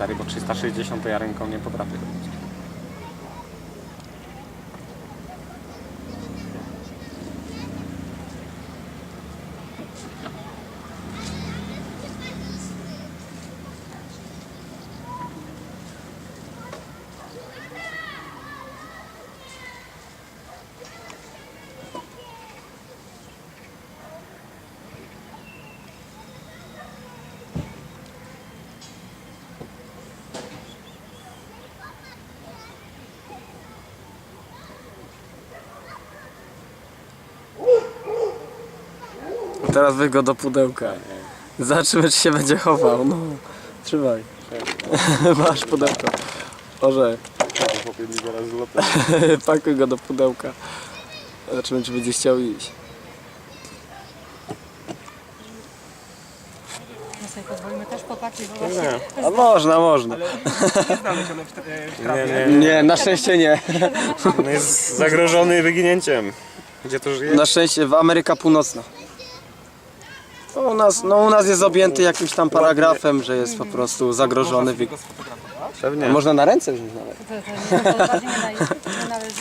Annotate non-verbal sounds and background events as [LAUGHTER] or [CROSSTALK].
stary, bo 360 to ja ręką nie potrafię robić. Teraz weź go do pudełka. Zobaczymy, czy się będzie chował. No, trzymaj. [LAUGHS] Masz pudełko. Może, Chłopie mi zaraz złote. pakuj go do pudełka. Zobaczymy, czy będzie chciał iść. My sobie pozwolimy też popatrzeć, bo właśnie Nie, A można, można. [LAUGHS] nie, nie. Nie, na szczęście nie. No [LAUGHS] jest zagrożony wyginięciem. Gdzie to żyje? Na szczęście w Ameryka Północna. No, u nas, no, u nas jest objęty jakimś tam paragrafem, że jest po prostu zagrożony. Pewnie. Można na ręce wziąć nawet. to, to nie, to bardziej nie na YouTube, nie należy.